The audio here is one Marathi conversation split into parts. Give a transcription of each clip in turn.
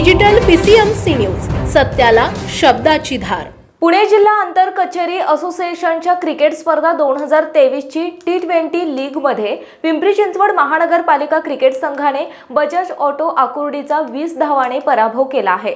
पीसीएमसी न्यूज सत्याला शब्दाची धार. पुणे जिल्हा आंतर कचेरी असोसिएशनच्या क्रिकेट स्पर्धा दोन हजार तेवीसची टी ट्वेंटी लीगमध्ये पिंपरी चिंचवड महानगरपालिका क्रिकेट संघाने बजाज ऑटो आकुर्डीचा वीस धावाने पराभव केला आहे.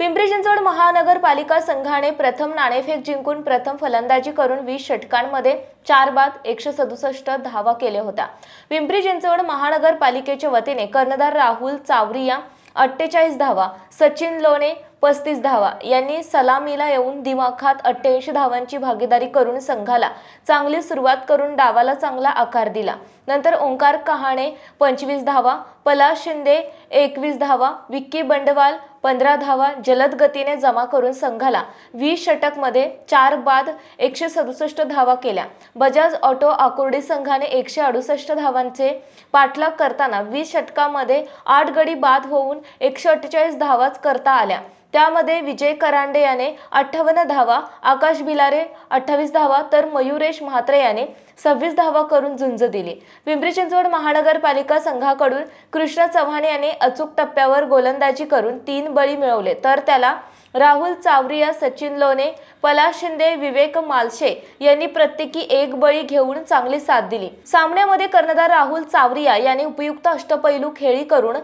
पिंपरी चिंचवड महानगरपालिका संघाने प्रथम नाणेफेक जिंकून प्रथम फलंदाजी करून वीस षटकांमध्ये चार बाद एकशे सदुसष्ट धावा केल्या होत्या. पिंपरी चिंचवड महानगरपालिकेच्या वतीने कर्णधार राहुल चावरिया अठ्ठेचाळीस धावा सचिन लोणे पस्तीस धावा यांनी सलामीला येऊन दिमाखात अठ्ठ्याऐंशी धावांची भागीदारी करून संघाला चांगली सुरुवात करून डावाला चांगला आकार दिला. नंतर ओंकार कहाणे पंचवीस धावा पलाश शिंदे एकवीस धावा विक्की बंडवाल पंधरा धावा जलद गतीने जमा करून संघाला वीस षटकमध्ये चार बाद एकशे सदुसष्ट धावा केल्या. बजाज ऑटो आकुर्डी संघाने एकशे अडुसष्ट धावांचे पाठलाग करताना वीस षटकामध्ये आठ गडी बाद होऊन एकशे अठ्ठेचाळीस धावाच करता आल्या. त्यामध्ये विजय करांडे याने अठ्ठावन्न धावा आकाश बिलारे अठ्ठावीस धावा तर मयुरेश म्हात्रे याने सव्वीस धावा करून झुंज दिली. पिंपरी चिंचवड महानगरपालिका संघाकडून कृष्ण चव्हाण याने अचूक टप्प्यावर गोलंदाजी करून तीन बळी मिळवले. तर त्याला राहुल चावरिया सचिन लोणे पलाश शिंदे विवेक मालशे यांनी प्रत्येकी एक बळी घेऊन चांगली साथ दिली. सामन्यामध्ये कर्णधार राहुल चावरिया यांनी उपयुक्त अष्टपैलू खेळी करून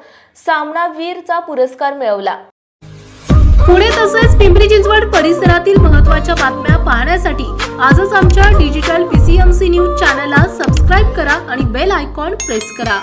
सामनावीरचा पुरस्कार मिळवला. पुणे तसेच पिंपरी चिंचवड परिसरातील महत्त्वाच्या बातम्या पाहण्यासाठी आजच आमच्या डिजिटल पीसीएमसी न्यूज चॅनलला सबस्क्राईब करा आणि बेल आयकॉन प्रेस करा.